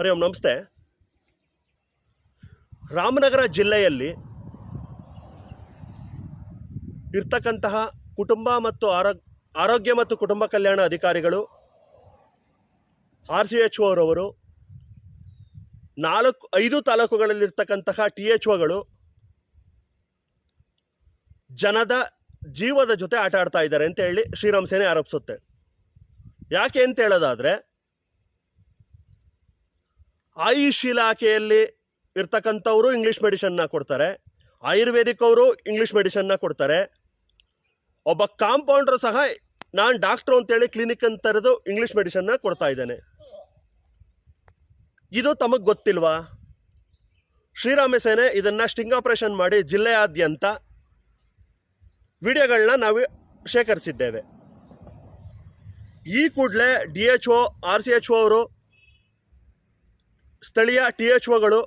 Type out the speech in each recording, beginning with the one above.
ಹರಿ ಓಂ, ನಮಸ್ತೆ. ರಾಮನಗರ ಜಿಲ್ಲೆಯಲ್ಲಿ ಇರ್ತಕ್ಕಂತಹ ಕುಟುಂಬ ಮತ್ತು ಆರೋಗ್ಯ ಆರೋಗ್ಯ ಮತ್ತು ಕುಟುಂಬ ಕಲ್ಯಾಣ ಅಧಿಕಾರಿಗಳು, ಆರ್ ಸಿ ಎಚ್ ಓರವರು ನಾಲ್ಕು, ಐದು ತಾಲೂಕುಗಳಲ್ಲಿರ್ತಕ್ಕಂತಹ ಟಿ ಎಚ್ ಒಗಳು ಜನದ ಜೀವದ ಜೊತೆ ಆಟ ಆಡ್ತಾ ಇದ್ದಾರೆ ಅಂತ ಹೇಳಿ ಶ್ರೀರಾಮ್ ಸೇನೆ ಆರೋಪಿಸುತ್ತೆ. ಯಾಕೆ ಅಂತ ಹೇಳೋದಾದರೆ ಆಯುಷ್ ಇಲಾಖೆಯಲ್ಲಿ ಇರ್ತಕ್ಕಂಥವರು ಇಂಗ್ಲೀಷ್ ಮೆಡಿಷನ್ನ ಕೊಡ್ತಾರೆ. ಆಯುರ್ವೇದಿಕ್ ಅವರು ಇಂಗ್ಲೀಷ್ ಮೆಡಿಷನ್ನ ಕೊಡ್ತಾರೆ. ಒಬ್ಬ ಕಾಂಪೌಂಡರ್ ಸಹ ನಾನು ಡಾಕ್ಟ್ರು ಅಂತೇಳಿ ಕ್ಲಿನಿಕ್ ಅಂತ ತೆರೆದು ಇಂಗ್ಲೀಷ್ ಮೆಡಿಷನ್ನ ಕೊಡ್ತಾ ಇದ್ದಾನೆ. ಇದು ತಮಗೆ ಗೊತ್ತಿಲ್ವಾ? ಶ್ರೀರಾಮ ಸೇನೆ ಇದನ್ನು ಸ್ಟಿಂಗ್ ಆಪರೇಷನ್ ಮಾಡಿ ಜಿಲ್ಲೆಯಾದ್ಯಂತ ವಿಡಿಯೋಗಳನ್ನ ನಾವು ಶೇಖರಿಸಿದ್ದೇವೆ. ಈ ಕೂಡಲೇ D H O R C H O ಅವರು ಸ್ಥಳೀಯ ಟಿ ಎಚ್ ಒಗಳು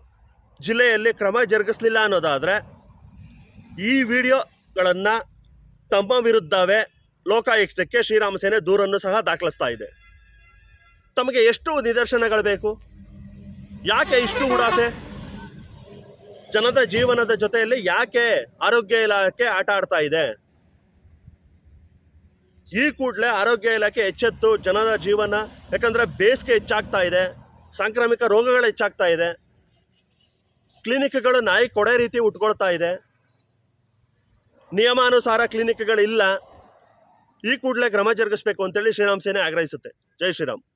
ಜಿಲ್ಲೆಯಲ್ಲಿ ಕ್ರಮ ಜರುಗಿಸಲಿಲ್ಲ ಅನ್ನೋದಾದರೆ ಈ ವಿಡಿಯೋಗಳನ್ನು ತಮ್ಮ ವಿರುದ್ಧವೇ ಲೋಕಾಯುಕ್ತಕ್ಕೆ ಶ್ರೀರಾಮ ಸೇನೆ ದೂರನ್ನು ಸಹ ದಾಖಲಿಸ್ತಾ ಇದೆ. ತಮಗೆ ಎಷ್ಟು ನಿದರ್ಶನಗಳು ಬೇಕು? ಯಾಕೆ ಇಷ್ಟು ಉಡಾಸೆ? ಜನದ ಜೀವನದ ಜೊತೆಯಲ್ಲಿ ಯಾಕೆ ಆರೋಗ್ಯ ಇಲಾಖೆ ಆಟ ಆಡ್ತಾ ಇದೆ? ಈ ಕೂಡಲೇ ಆರೋಗ್ಯ ಇಲಾಖೆ ಎಚ್ಚೆತ್ತು ಜನರ ಜೀವನ, ಯಾಕಂದರೆ ಬೇಸಿಗೆ ಹೆಚ್ಚಾಗ್ತಾ ಇದೆ. ಸಾಂಕ್ರಾಮಿಕ ರೋಗಗಳು ಹೆಚ್ಚಾಗ್ತಾ ಇದೆ. ಕ್ಲಿನಿಕ್ಗಳು ನಾಯಿ ಕೊಡೆ ರೀತಿ ಉಟ್ಕೊಳ್ತಾ ಇದೆ. ನಿಯಮಾನುಸಾರ ಕ್ಲಿನಿಕ್ಗಳಿಲ್ಲ. ಈ ಕೂಡಲೇ ಕ್ರಮ ಜರುಗಿಸಬೇಕು ಅಂತೇಳಿ ಶ್ರೀರಾಮ್ ಸೇನೆ ಆಗ್ರಹಿಸುತ್ತೆ. ಜೈ ಶ್ರೀರಾಮ್.